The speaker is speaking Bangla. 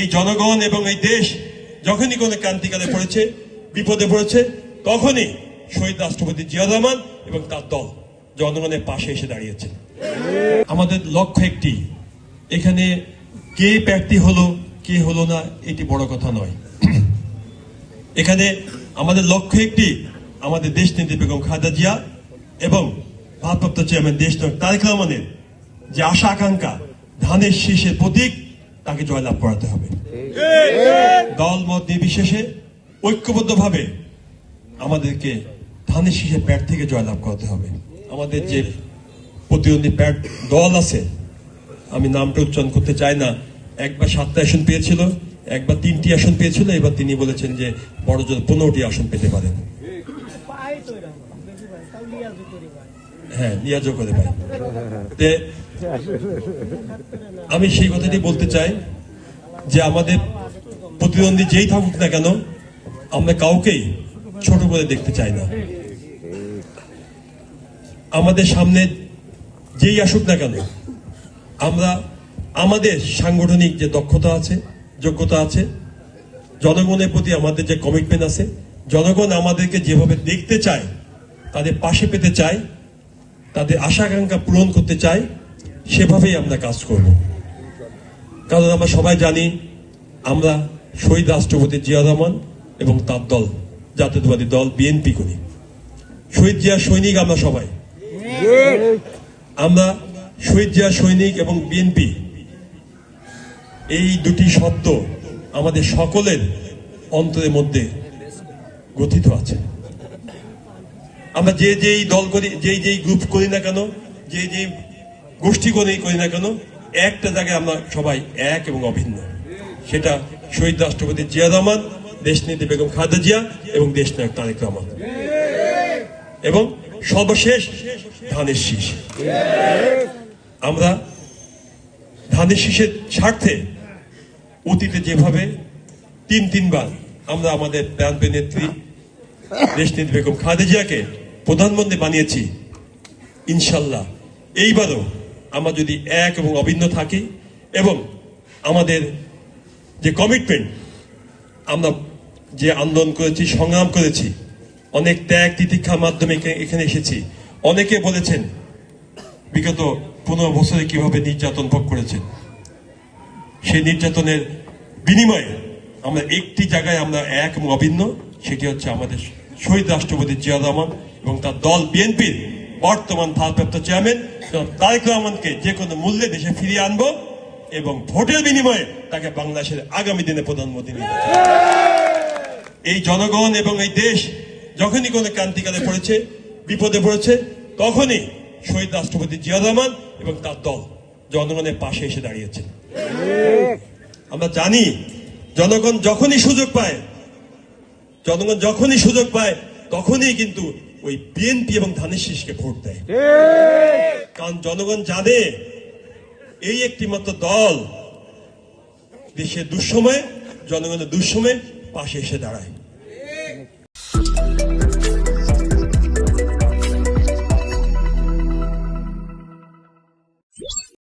এই জনগণ এবং এই দেশ যখনই কোনো ক্রান্তিকালে পড়েছে, বিপদে পড়েছে, তখনই শহীদ রাষ্ট্রপতি জিয়া রহমান এবং তার দল জনগণের পাশে এসে দাঁড়িয়েছেন আমাদের লক্ষ্য একটি, এখানে কে প্রার্থী হলো, কে হলো না, এটি বড় কথা নয়। এখানে আমাদের লক্ষ্য একটি, আমাদের দেশ নেত্রী বেগম খাদা জিয়া এবং ভারপ্রাপ্ত চেয়ারম্যান দেশ তারেক রহমানের যে আশা আকাঙ্ক্ষা ধানের শীষের প্রতীক তাকে জয়লাভ করাতে হবে। দল মত নির্বিশেষে ঐক্যবদ্ধভাবে আমাদেরকে ধানের শীষের প্যাট থেকে জয়লাভ করাতে হবে। আমাদের যে প্রতিদ্বন্দ্বী প্যাট দল আছে, আমি নামটা উচ্চারণ করতে চাই না। একবার সাতটা আসন পেয়েছিল, একবার তিনটি আসন পেয়েছিল, এবার তিনি বলেছেন যে বড় জোর পনেরোটি আসন পেতে পারেন। হ্যাঁ নিয়াজও করে পাই আমি সেই কথাটি বলতে চাই যে আমাদের প্রতিদ্বন্দ্বী যেই থাকুক না কেন, আমরা কাউকেই ছোট করে দেখতে চাই না। আমাদের সামনে যেই আসুক না কেন, আমরা আমাদের সাংগঠনিক যে দক্ষতা আছে, যোগ্যতা আছে, জনগণের প্রতি আমাদের যে কমিটমেন্ট আছে, জনগণ আমাদেরকে যেভাবে দেখতে চায়, তাদের পাশে পেতে চায়, তাদের আশা আকাঙ্ক্ষা পূরণ করতে চাই সেভাবেই আমরা কাজ করব। কারণ আমরা সবাই জানি, আমরা শহীদ রাষ্ট্রপতি জিয়া রহমান এবং তার দল, জাতীয়তাবাদী দল বিএনপি করি। শহীদ জিয়া সৈনিক আমরা সবাই। আমরা শহীদ জিয়া সৈনিক এবং বিএনপি, এই দুটি শব্দ আমাদের সকলের অন্তরের মধ্যে গঠিত আছে। আমরা যে যেই দল করি, যেই যেই গ্রুপ করি না কেন, যে যেই গোষ্ঠী করি করি না কেন, একটা জায়গায় আমরা সবাই এক এবং অভিন্ন। সেটা শহীদ রাষ্ট্রপতি জিয়া রহমান দেশনীতি বেগম খালেদা জিয়া এবং দেশ নায়ক তারেক রহমান। এবং সর্বশেষ ধানের শীষ। আমরা ধানের শীষের স্বার্থে অতীতে যেভাবে তিন তিনবার আমরা আমাদের প্রাণপ্রিয় নেত্রী, দেশনেত্রী বেগম খালেদা জিয়াকে প্রধানমন্ত্রী বানিয়েছি, ইনশাল্লাহ এইবারও আমরা যদি এক এবং অভিন্ন থাকি এবং আমাদের যে কমিটমেন্ট আমরা যে আন্দোলন করেছি, সংগ্রাম করেছি, অনেক ত্যাগ তিতিক্ষার মাধ্যমে এখানে এসেছি। অনেকে বলেছেন, বিগত পনেরো বছরে কীভাবে নির্যাতন ভোগ করেছেন। সেই নির্যাতনের বিনিময়ে আমরা একটি জায়গায় আমরা এক এবং অভিন্ন, সেটি হচ্ছে আমাদের শহীদ রাষ্ট্রপতি জিয়া রহমান এবং তার দল বিএনপির বর্তমান ভারপ্রাপ্ত চেয়ারম্যান তারেক রহমানকে যে কোনো মূল্যে দেশে ফিরিয়ে আনব এবং ভোটের বিনিময়ে তাকে বাংলাদেশের আগামী দিনে প্রধানমন্ত্রী এই জনগণ এবং এই দেশ যখনই কোনো ক্রান্তিকালে পড়েছে, বিপদে পড়েছে, তখনই শহীদ রাষ্ট্রপতি জিয়া রহমান এবং তার দল জনগণের পাশে এসে দাঁড়িয়েছেন আমরা জানি জনগণ যখনই সুযোগ পায়, জনগণ যখনই সুযোগ পায়, তখনই কিন্তু ওই বিএনপি এবং ধানের শীষকে ভোট দেয়। কারণ জনগণ জানে এই একটি মাত্র দল দেশের দুঃসময়ে জনগণের দুঃসময়ে পাশে এসে দাঁড়ায়।